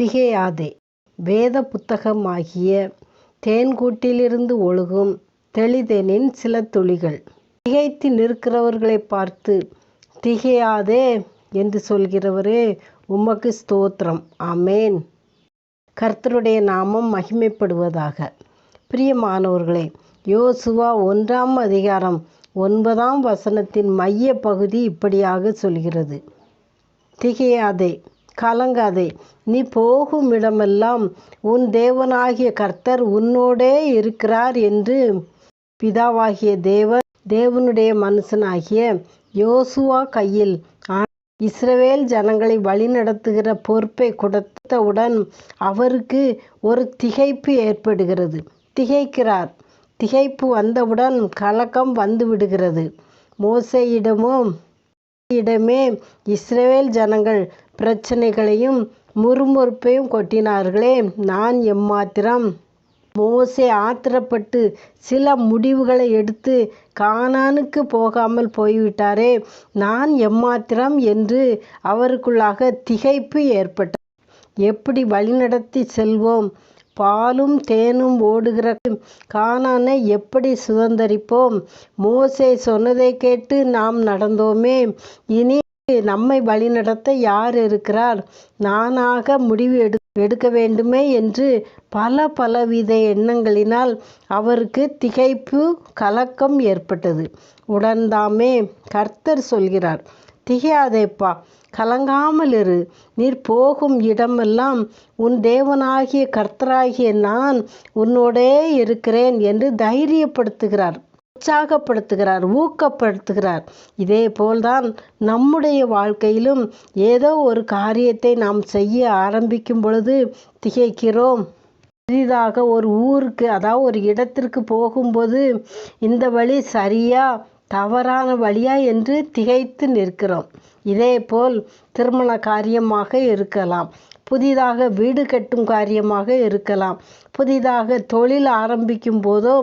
திகையாதே வேத புத்தகமாகிய தேன்கூட்டிலிருந்து ஒழுகும் தெளிதேனின் சில துளிகள். திகைத்து நிற்கிறவர்களைப் பார்த்து திகையாதே என்று சொல்கிறவரே உமக்கு ஸ்தோத்திரம். ஆமென். கர்த்தருடைய நாமம் மகிமைப்படுவதாக. பிரியமானவர்களே யோசுவா ஒன்றாம் அதிகாரம் ஒன்பதாம் வசனத்தின் மையப் பகுதி இப்படியாக சொல்கிறது. திகையாதே கலங்காதே நீ போகும் இடமெல்லாம் உன் தேவனாகிய கர்த்தர் உன்னோடே இருக்கிறார் என்று பிதாவாகிய தேவன் தேவனுடைய மனுஷனாகிய யோசுவா கையில் இஸ்ரவேல் ஜனங்களை வழிநடத்துகிற பொறுப்பை கொடுத்தவுடன் அவருக்கு ஒரு திகைப்பு ஏற்படுகிறது. திகைக்கிறார். திகைப்பு வந்தவுடன் கலக்கம் வந்துவிடுகிறது. மோசையிடமும் இடமே இஸ்ரேல் ஜனங்கள் பிரச்சனைகளையும் முறுமுறுப்பையும் கொட்டினார்களே நான் எம்மாத்திரம்? மோசே ஆத்திரப்பட்டு சில முடிவுகளை எடுத்து காணானுக்கு போகாமல் போய்விட்டாரே நான் எம்மாத்திரம் என்று அவருக்குள்ளாக திகைப்பு ஏற்பட்டது. எப்படி வழிநடத்தி செல்வோம்? பாலும் தேனும் ஓடுகிற கானானை எப்படி சுதந்தரிப்போம்? மோசே சொன்னதைக் கேட்டு நாம் நடந்தோமே இனி நம்மை வழிநடத்த யார் இருக்கிறார்? நானாக முடிவு எடு எடுக்க வேண்டுமே என்று பல பலவித எண்ணங்களினால் அவருக்கு திகைப்பு கலக்கம் ஏற்பட்டது. உடன்தாமே கர்த்தர் சொல்கிறார் திகையாதேப்பா கலங்காமல் இரு நீர் போகும் இடமெல்லாம் உன் தேவனாகிய கர்த்தராகிய நான் உன்னோடே இருக்கிறேன் என்று தைரியப்படுத்துகிறார். உற்சாகப்படுத்துகிறார். ஊக்கப்படுத்துகிறார். இதே போல்தான் நம்முடைய வாழ்க்கையிலும் ஏதோ ஒரு காரியத்தை நாம் செய்ய ஆரம்பிக்கும் பொழுது திகைக்கிறோம். புதிதாக ஒரு ஊருக்கு அதாவது ஒரு இடத்திற்கு போகும்போது இந்த வழி சரியா தவறான வழியா என்று திகைத்து நிற்கிறோம். இதேபோல் திருமண காரியமாக இருக்கலாம். புதிதாக வீடு கட்டும் காரியமாக இருக்கலாம். புதிதாக தொழில் ஆரம்பிக்கும் போதோ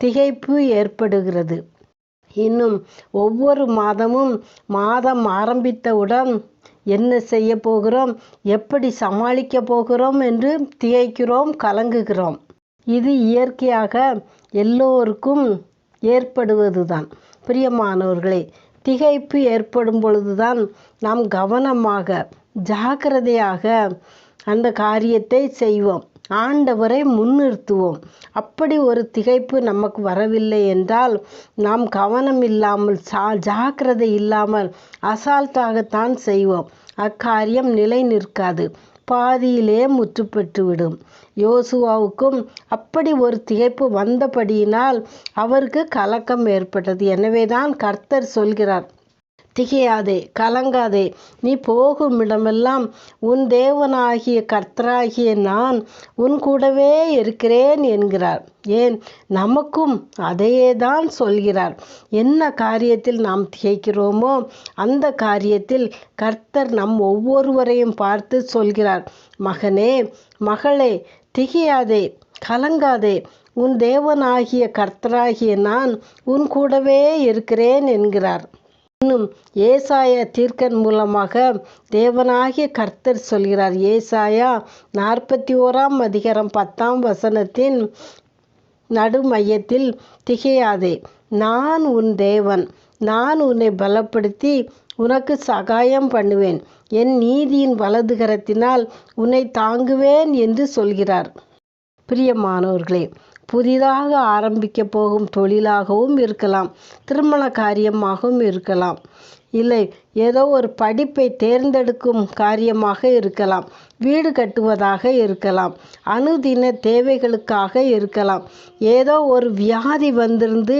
திகைப்பு ஏற்படுகிறது. இன்னும் ஒவ்வொரு மாதமும் மாதம் ஆரம்பித்தவுடன் என்ன செய்யப் போகிறோம்? எப்படி சமாளிக்கப் போகிறோம் என்று திகைக்கிறோம் கலங்குகிறோம். இது இயற்கையாக எல்லோருக்கும் ஏற்படுவதுதான். பிரியமானவர்களே திகைப்பு ஏற்படும் பொழுதுதான் நாம் கவனமாக ஜாக்கிரதையாக அந்த காரியத்தை செய்வோம். ஆண்டவரை முன்னிறுத்துவோம். அப்படி ஒரு திகைப்பு நமக்கு வரவில்லை என்றால் நாம் கவனம் இல்லாமல் சா ஜாக்கிரதை இல்லாமல் அசால்ட்டாகத்தான் செய்வோம். அக்காரியம் நிலை நிற்காது. பாதியிலே முற்றுப்பெற்றுவிடும். யோசுவாவுக்கும் அப்படி ஒரு திகைப்பு வந்தபடியினால் அவருக்கு கலக்கம் ஏற்பட்டது. எனவேதான் கர்த்தர் சொல்கிறார் திகையாதே கலங்காதே நீ போகும் இடமெல்லாம் உன் தேவனாகிய கர்த்தராகிய நான் உன் கூடவே இருக்கிறேன் என்கிறார். ஏன் நமக்கும் அதையேதான் சொல்கிறார். என்ன காரியத்தில் நாம் திகைக்கிறோமோ அந்த காரியத்தில் கர்த்தர் நம் ஒவ்வொருவரையும் பார்த்து சொல்கிறார் மகனே மகளே திகையாதே கலங்காதே உன் தேவனாகிய கர்த்தராகிய நான் உன் கூடவே இருக்கிறேன் என்கிறார். இன்னும் ஏசாயா தீர்க்கன் மூலமாக தேவனாகிய கர்த்தர் சொல்கிறார். ஏசாயா நாற்பத்தி ஓராம் அதிகாரம் பத்தாம் வசனத்தின் நடுமையத்தில் திகையாதே நான் உன் தேவன். நான் உன்னை பலப்படுத்தி உனக்கு சகாயம் பண்ணுவேன். என் நீதியின் வலதுகரத்தினால் உன்னை தாங்குவேன் என்று சொல்கிறார். பிரியமானவர்களே புதிதாக ஆரம்பிக்கப் போகும் தொழிலாகவும் இருக்கலாம். திருமண காரியமாகவும் இருக்கலாம். இல்லை ஏதோ ஒரு படிப்பை தேர்ந்தெடுக்கும் காரியமாக இருக்கலாம். வீடு கட்டுவதாக இருக்கலாம். அனுதின தேவைகளுக்காக இருக்கலாம். ஏதோ ஒரு வியாதி வந்திருந்து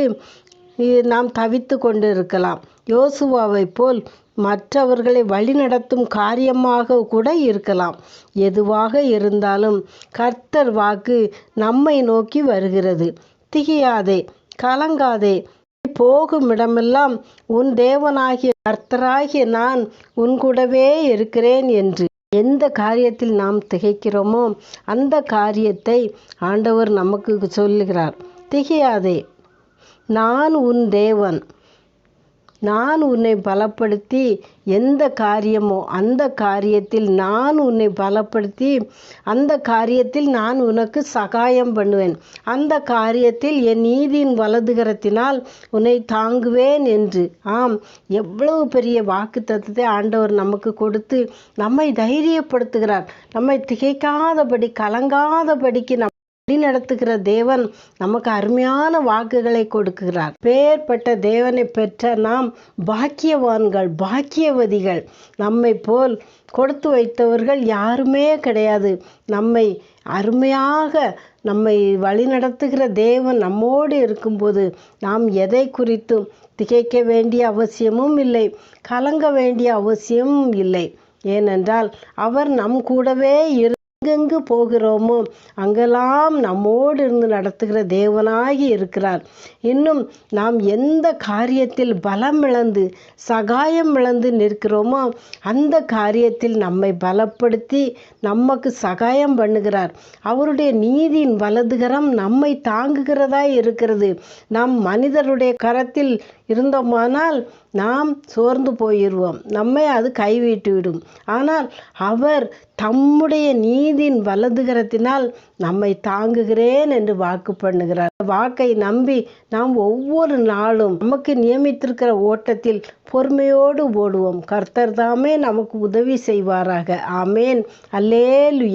நாம் தவித்துக்கொண்டு இருக்கலாம் யோசுவாவைப் போல் மற்றவர்களை வழிநடத்தும் காரியமாக கூட இருக்கலாம். எதுவாக இருந்தாலும் கர்த்தர் வாக்கு நம்மை நோக்கி வருகிறது. திகையாதே கலங்காதே போகும் இடமெல்லாம் உன் தேவனாகிய கர்த்தராகிய நான் உன் கூடவே இருக்கிறேன் என்று. எந்த காரியத்தில் நாம் திகைக்கிறோமோ அந்த காரியத்தை ஆண்டவர் நமக்கு சொல்லுகிறார். திகையாதே நான் உன் தேவன். நான் உன்னை பலப்படுத்தி எந்த காரியமோ அந்த காரியத்தில் நான் உன்னை பலப்படுத்தி அந்த காரியத்தில் நான் உனக்கு சகாயம் பண்ணுவேன். அந்த காரியத்தில் என் நீதியின் வலதுகரத்தினால் உன்னை தாங்குவேன் என்று. ஆம் எவ்வளவு பெரிய வாக்கு தத்துவத்தை ஆண்டவர் நமக்கு கொடுத்து நம்மை தைரியப்படுத்துகிறார். நம்மை திகைக்காதபடி கலங்காதபடிக்கு நம் வழிநடத்துகிற தேவன் நமக்கு அருமையான வாக்குகளை கொடுக்கிறார். பேர்பட்ட தேவனை பெற்ற நாம் பாக்கியவான்கள் பாக்கியவதிகள். நம்மை போல் கொடுத்து வைத்தவர்கள் யாருமே கிடையாது. நம்மை அருமையாக நம்மை வழிநடத்துகிற தேவன் நம்மோடு இருக்கும்போது நாம் எதை குறித்தும் திகைக்க வேண்டிய அவசியமும் இல்லை கலங்க வேண்டிய அவசியமும் இல்லை. ஏனென்றால் அவர் நம் கூடவே இரு எங்கெங்கு போகிறோமோ அங்கெல்லாம் நம்மோடு இருந்து நடத்துகிற தேவனாகி இருக்கிறார். இன்னும் நாம் எந்த காரியத்தில் பலம் இழந்து சகாயம் இழந்து நிற்கிறோமோ அந்த காரியத்தில் நம்மை பலப்படுத்தி நமக்கு சகாயம் பண்ணுகிறார். அவருடைய நீதியின் வலதுகரம் நம்மை தாங்குகிறதா இருக்கிறது. நாம் மனிதருடைய கரத்தில் இருந்தோமானால் நாம் சோர்ந்து போயிடுவோம். நம்மை அது கைவிட்டுவிடும். ஆனால் அவர் தம்முடைய நீதியின் வலதுகரத்தினால் நம்மை தாங்குகிறேன் என்று வாக்கு பண்ணுகிறார். வாக்கை நம்பி நாம் ஒவ்வொரு நாளும் நமக்கு நியமித்திருக்கிற ஓட்டத்தில் பொறுமையோடு ஓடுவோம். கர்த்தர் தாமே நமக்கு உதவி செய்வாராக. ஆமேன். அல்லேலு